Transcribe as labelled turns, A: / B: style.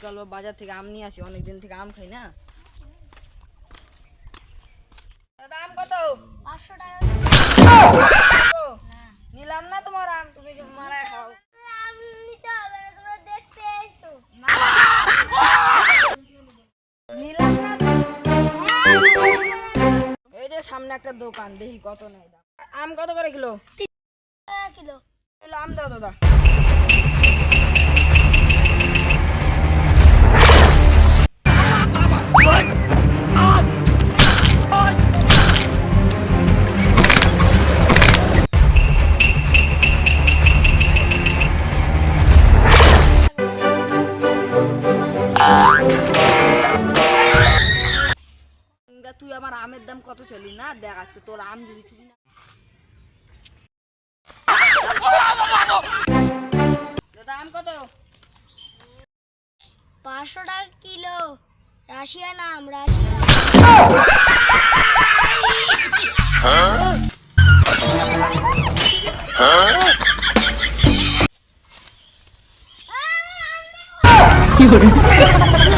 A: আজকাল বাজার থেকে আম নিয়ে আসি অনেক দিন থেকে আম খাই না। দাদা আম কত?
B: পাঁচশো টাকা।
A: নিলাম না তোমার আম তুমি মারা খাও? নিলাম না এই যে সামনে একটা দোকান দেখি কত নেই দাম। আম কত করে কিলো?
B: কিলো।
A: আম দাও দাদা। তুই আমার আমের দাম কত চলি? না দেখ আজকে তোর আম যদি চুরি না দাদা আম কত?
B: পাঁচশো টাকা কিলো। রাশিয়ান আম রাশিয়ান
C: কি 夜。